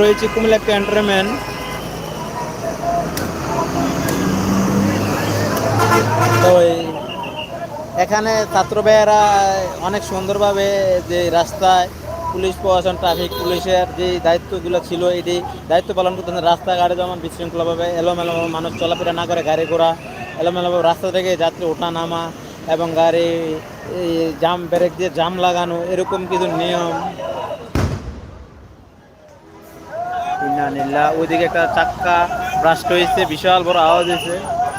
রয়েছে কুমিল্লা ক্যান্টনমেন্ট। এখানে ছাত্র ভাইয়েরা অনেক সুন্দরভাবে যে রাস্তায় পুলিশ প্রশাসন ট্রাফিক পুলিশের যে দায়িত্বগুলো ছিল এটি দায়িত্ব পালন করতেছেন রাস্তাঘাটে যেমন বিশৃঙ্খলাভাবে এলোমেলো মানুষ চলাফেরা না করে, গাড়ি ঘোড়া এলোমেলোভাবে রাস্তা থেকে যাত্রী ওঠা নামা এবং গাড়ি জাম ব্রেক দিয়ে জাম লাগানো, এরকম কিছু নিয়ম ওইদিকে একটা চাক্কা ব্রাস্ট হয়েছে, বিশাল বড় আওয়াজ হয়েছে।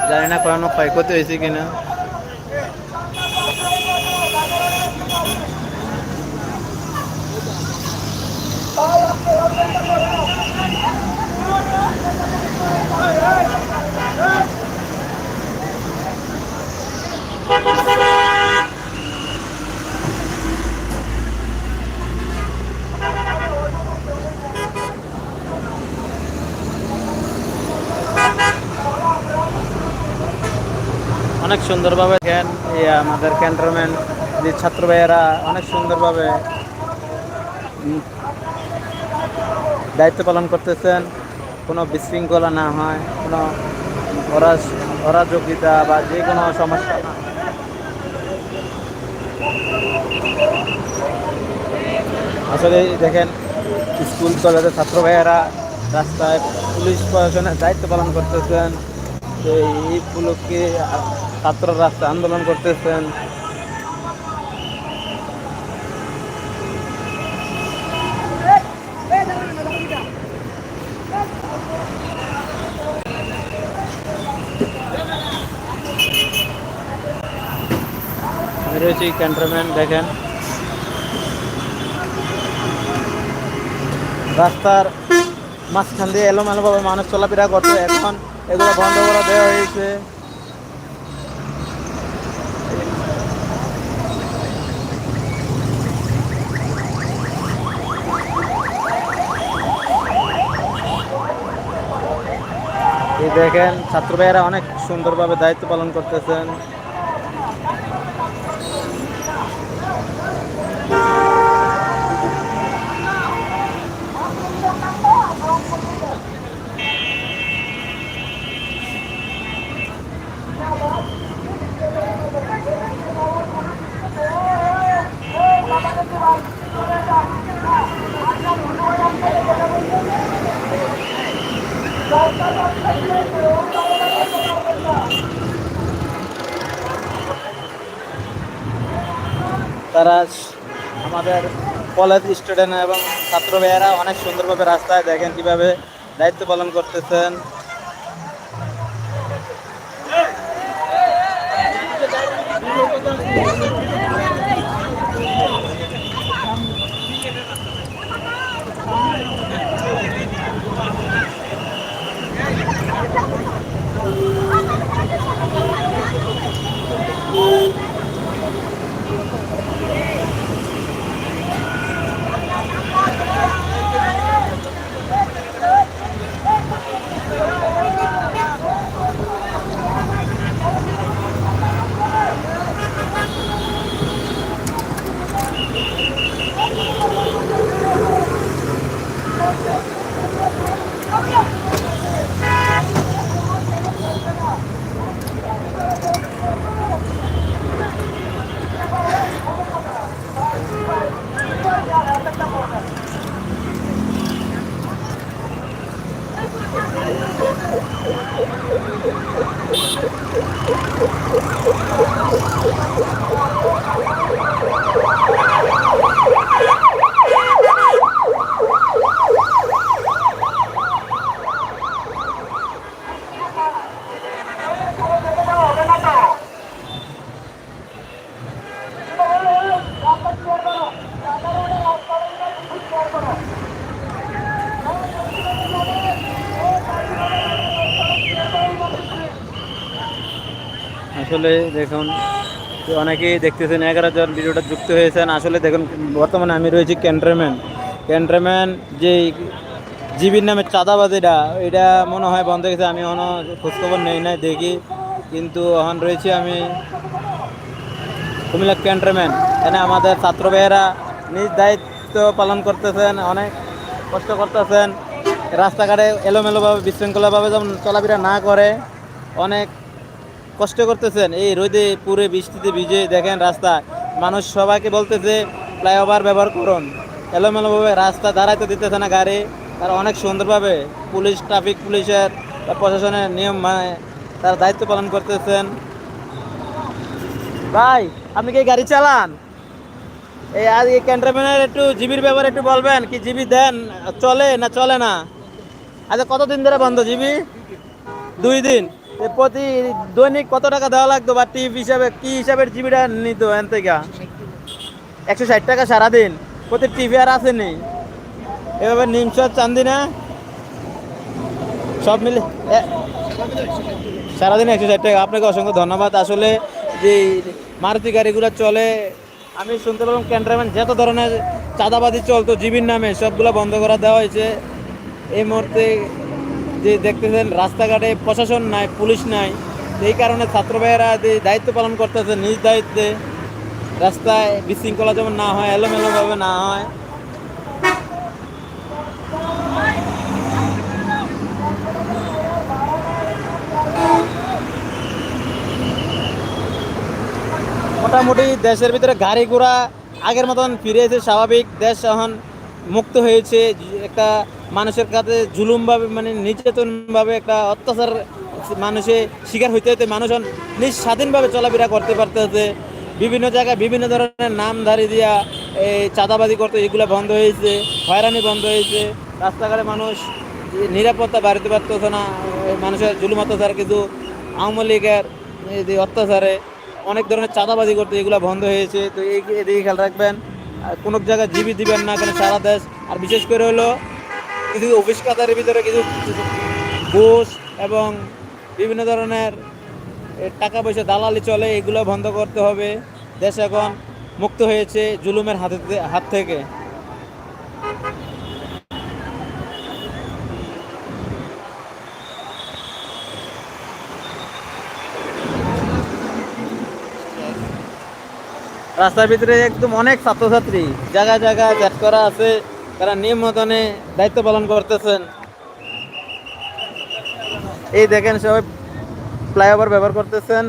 জানি না কোনো ক্ষয়ক্ষতি হয়েছে কিনা। অনেক সুন্দরভাবে দেখেন, এই আমাদের ক্যান্টনমেন্ট যে ছাত্র ভাইয়েরা অনেক সুন্দরভাবে দায়িত্ব পালন করতেছেন। কোনো বিশৃঙ্খলা না হয়, কোনো অরাজ, অরাজকিতা বা যে কোনো সমস্যা না আসলে দেখেন, স্কুল, কলেজের ছাত্র ভাইয়েরা রাস্তায় পুলিশ প্রশাসনের দায়িত্ব পালন করতেছেন। তো এই উপলক্ষে ছাত্র রাস্তা আন্দোলন করতেছেন। রয়েছি ক্যান্টনমেন্ট, দেখেন। রাস্তার মাঝখান দিয়ে এলোমেলোভাবে মানুষ চলাফেরা করছে। এখন এগুলো বন্ধ করে দেওয়া হয়েছে। এই দেখেন ছাত্র ভাইয়েরা অনেক সুন্দরভাবে দায়িত্ব পালন করতেছেন। তারা আমাদের কলেজ স্টুডেন্ট এবং ছাত্র ভাইয়েরা অনেক সুন্দরভাবে রাস্তায় দেখেন কীভাবে দায়িত্ব পালন করতেছেন। আসলে দেখুন, অনেকেই দেখতেছেন, এগারো জন ভিডিওটা যুক্ত হয়েছেন। আসলে দেখুন, বর্তমানে আমি রয়েছি ক্যান্টনমেন্ট। ক্যান্টনমেন্ট যে জিবির নামে চাঁদাবাজিটা এটা মনে হয় বন্ধ গেছে আমি এখনও খোঁজখবর নেই নাই, দেখি। কিন্তু এখন রয়েছি আমি কুমিল্লা ক্যান্টনমেন্ট। এখানে আমাদের ছাত্র ভাইয়েরা নিজ দায়িত্ব পালন করতেছেন, অনেক কষ্ট করতেছেন। রাস্তাঘাটে এলোমেলোভাবে, বিশৃঙ্খলাভাবে যেমন চলাফেরা না করে, অনেক কষ্ট করতেছেন। এই রোদে পুরে বৃষ্টিতে ভিজে দেখেন রাস্তা মানুষ সবাইকে বলতেছে ফ্লাইওভার ব্যবহার করুন। এলোমেলোভাবে রাস্তা দাঁড়াইতে দিতেছে না গাড়ি। তারা অনেক সুন্দরভাবে পুলিশ, ট্রাফিক পুলিশের বা প্রশাসনের নিয়ম মানে তারা দায়িত্ব পালন করতেছেন। ভাই, আপনি কি গাড়ি চালান? এই আজ এই ক্যান্টনমেন্টের একটু জিবির ব্যাপারে একটু বলবেন, কি জিবি দেন, চলে না চলে না? আচ্ছা কতদিন ধরে বন্ধ জিবি? দুই দিন। প্রতি দৈনিক কত টাকা দেওয়া লাগতো বা টিপ হিসাবে, কি হিসাবে জিবিটা নিত এন থেকে? একশো ষাট টাকা সারাদিন, প্রতি টিভি আর আসেনি। এভাবে নিমসর চান্দিনা সব মিলে সারাদিন একশো ষাট টাকা। আপনাকে অসংখ্য ধন্যবাদ। আসলে যে মারুতি গাড়িগুলো চলে, আমি শুনতে পেলাম ক্যান্টনমেন্ট যত ধরনের চাঁদাবাদি চলতো, জিবির নামে সবগুলো বন্ধ করে দেওয়া হয়েছে। এই মুহূর্তে যে দেখতেছেন, রাস্তাঘাটে প্রশাসন নাই, পুলিশ নাই, এই কারণে ছাত্র ভাইয়েরা যে দায়িত্ব পালন করতেছে নিজ দায়িত্বে, রাস্তায় বিশৃঙ্খলা যেমন না হয়, এলোমেলোভাবে না হয়। মোটামুটি দেশের ভিতরে গাড়ি ঘোড়া আগের মতন ফিরে এসে স্বাভাবিক। দেশ এখন মুক্ত হয়েছে, একটা মানুষের কাছে জুলুমভাবে মানে নির্যাতনভাবে একটা অত্যাচার মানুষে শিকার হইতে হইতে মানুষ নিজ স্বাধীনভাবে চলাফেরা করতে পারতেছে। বিভিন্ন জায়গায় বিভিন্ন ধরনের নামধারী দিয়া এই চাঁদাবাজি করতে এগুলো বন্ধ হয়েছে, হয়রানি বন্ধ হয়েছে। রাস্তাঘাটে মানুষ নিরাপত্তা বাড়িতে পারতেছে না মানুষের জুলুম অত্যাচার, কিন্তু আওয়ামী লীগের অত্যাচারে অনেক ধরনের চাঁদাবাজি করতে এগুলো বন্ধ হয়েছে। তো এই এদিকে খেয়াল রাখবেন কোনো জায়গায় জিবি দিবেন না কেন সারা দেশ। আর বিশেষ করে হলো কিছু অফিস কাতারের ভিতরে কিছু ঘুষ এবং বিভিন্ন ধরনের টাকা পয়সা দালালি চলে, এগুলো বন্ধ করতে হবে। দেশ এখন মুক্ত হয়েছে জুলুমের হাতে, হাত থেকে। রাস্তার ভিতরে একদম অনেক ছাত্রছাত্রী, জায়গায় জায়গায় ব্যাট করা আছে, তারা নিয়ম মতনে দায়িত্ব পালন করতেছেন। এই দেখেন সবাই ফ্লাইওভার ব্যবহার করতেছেন।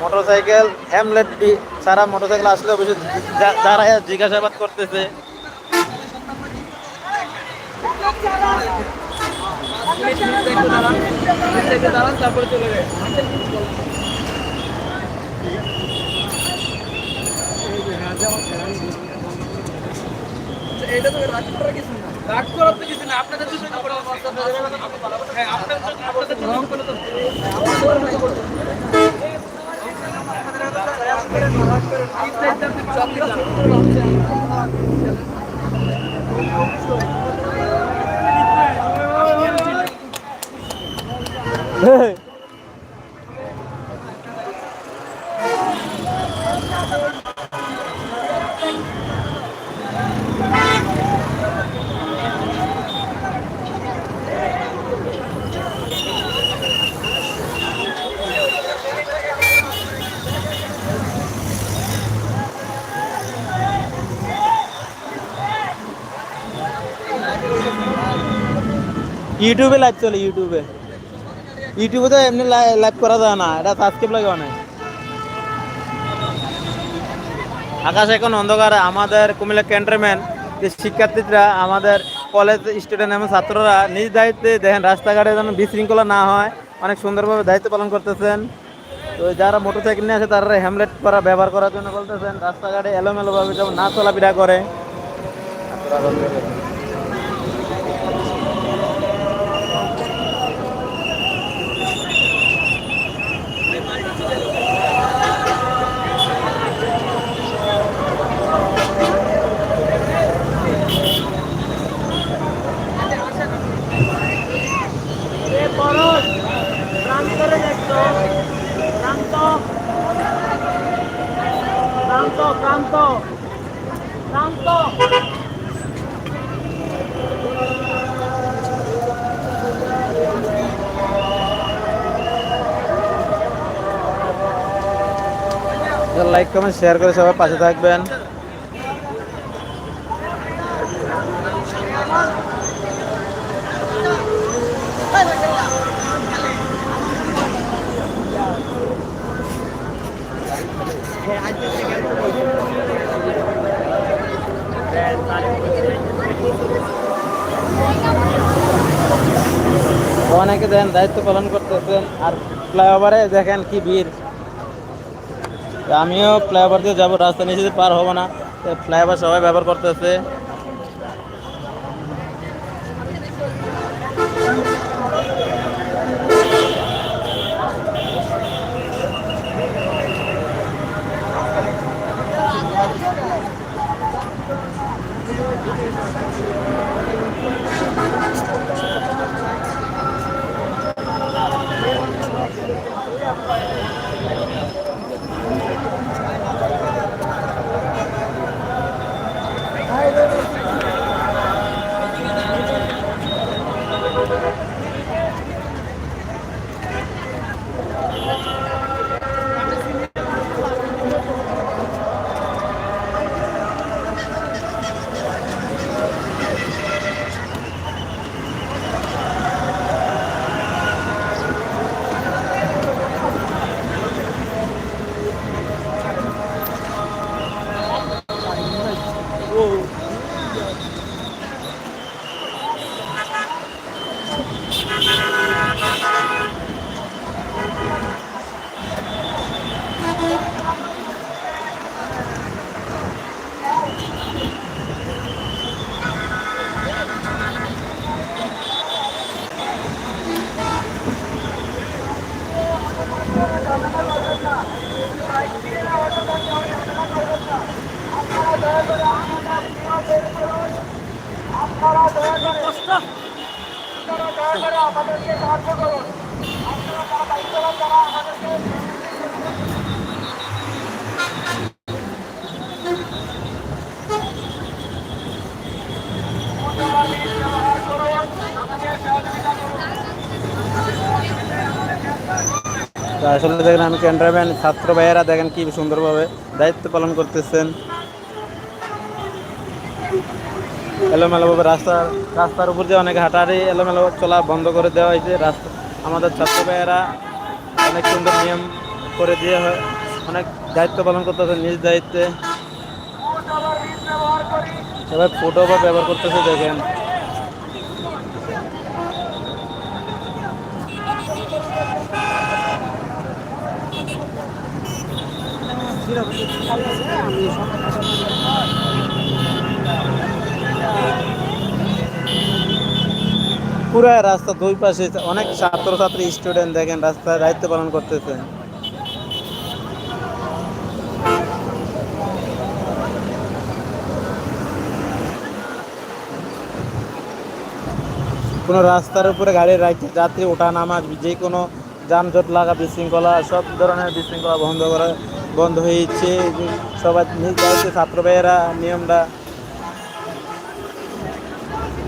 মোটরসাইকেল হ্যামলেট ছাড়া মোটরসাইকেল আসলে অবশ্যই যারা জিজ্ঞাসাবাদ করতেছে। রাগ করার তো কিছু না আপনাদের জন্য আপনাদের জন্য আপনাদের জন্য ইউটিউবে লাইভ চলে ইউটিউবে তো এমনি লাইভ করা যায় না, এটা সাবস্ক্রাইব লাগে অনেক। আকাশ এখন অন্ধকার, আমাদের কুমিল্লা ক্যান্টনমেন্ট যে শিক্ষার্থীরা, আমাদের কলেজ স্টুডেন্ট এবং ছাত্ররা নিজ দায়িত্বে দেখেন, রাস্তাঘাটে যেন বিশৃঙ্খলা না হয়, অনেক সুন্দরভাবে দায়িত্ব পালন করতেছেন। তো যারা মোটরসাইকেল নিয়ে আসে, তারা হ্যামলেট করা, ব্যবহার করার জন্য বলতেছেন, রাস্তাঘাটে এলোমেলোভাবে যেমন না চলাফেরা করে। ক্রান্ত ক্রান্ত ক্রান্ত লাইক কমেন্ট শেয়ার করে সবাই পাশে থাকবেন অনেকে দেন দায়িত্ব পালন করতেছেন আর ফ্লাইওভারে দেখেন কি ভিড়। আমিও ফ্লাইওভার দিয়ে যাব, রাস্তা নিচে পার হব না। ফ্লাইওভার সবাই ব্যবহার করতেছে। আসলে দেখেন আমি ক্যান্টারম্যান ছাত্র ভাইয়েরা দেখেন কি সুন্দরভাবে দায়িত্ব পালন করতেছেন। এলোমেলোভাবে রাস্তার রাস্তার উপর দিয়ে অনেক হাঁটাহাঁটি এলোমেলো চলা বন্ধ করে দেওয়া হয়েছে। রাস্তা, আমাদের ছাত্র ভাইয়েরা অনেক সুন্দর নিয়ম করে দিয়ে অনেক দায়িত্ব পালন করতেছে নিজ দায়িত্বে। সবাই ফটো বা ব্যবহার করতেছে দেখেন। পুরা রাস্তা দুই পাশে অনেক ছাত্রছাত্রী স্টুডেন্ট দেখেন, রাস্তায় দায়িত্ব পালন করতেছে। কোনো রাস্তার উপরে গাড়ি রাখতে যাত্রী, ওঠা, নামা, যে কোনো যানজট লাগা, বিশৃঙ্খলা, সব ধরনের বিশৃঙ্খলা বন্ধ করা, বন্ধ হয়েছে সবাই ছাত্র ভাইয়েরা নিয়মটা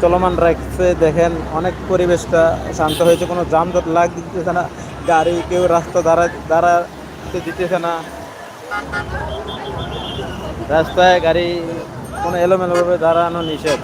চলমান রাখছে, দেখেন অনেক পরিবেশটা শান্ত হয়েছে, কোনো যানজট লাগ দিতেছে না, গাড়ি কেউ রাস্তা দাঁড়া দাঁড়াতে দিতেছে না। রাস্তায় গাড়ি কোনো এলোমেলোভাবে দাঁড়ানো নিষেধ।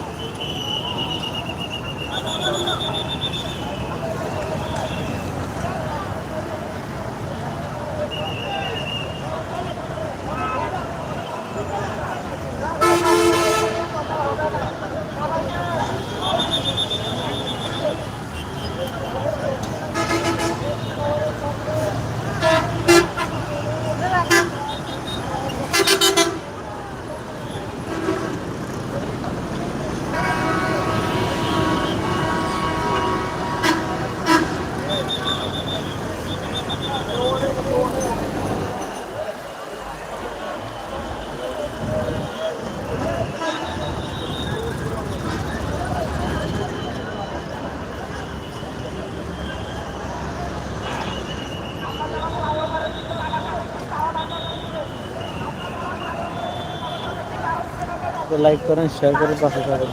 লাইক করেন শেয়ার করেন পাশে থাকেন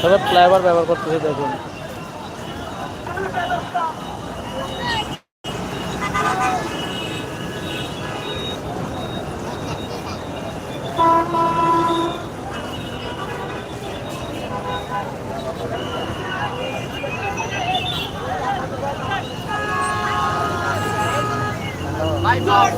সবাই ফ্লাইওভার ব্যবহার করতেছে দেখুন my God.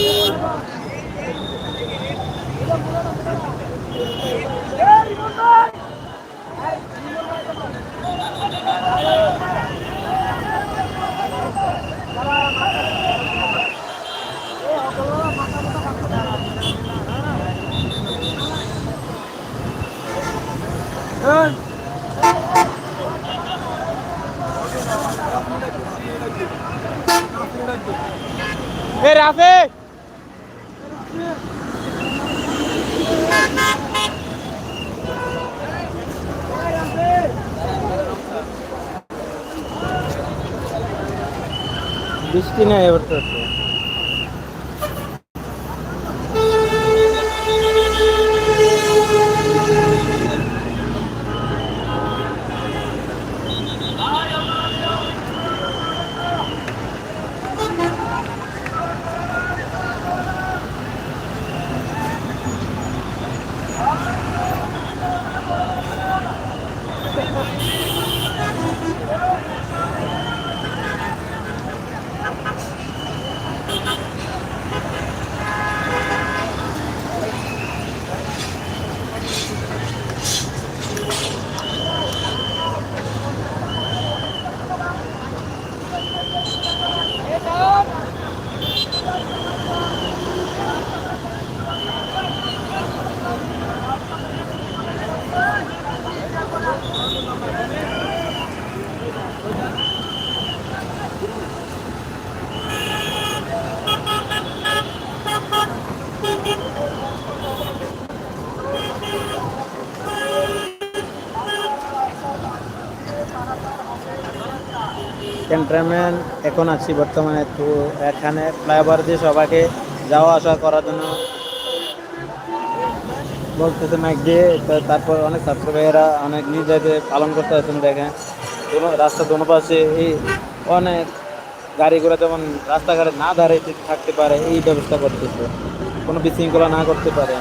Yeah. ক্যান্টনমেন্ট এখন আছি বর্তমানে, তো এখানে ফ্লাইওভার দিয়ে সবাইকে যাওয়া আসা করার জন্য বলতেছে দিয়ে তো তারপর অনেক ছাত্র ভাইয়েরা, অনেক নিজেদের পালন করতে আছেন দেখেন। রাস্তা দোনো পাশে এই অনেক গাড়ি ঘোড়া যেমন রাস্তাঘাটে না দাঁড়িয়ে থাকতে পারে, এই ব্যবস্থা করতেছে। কোনো বিশৃঙ্খলা না করতে পারে।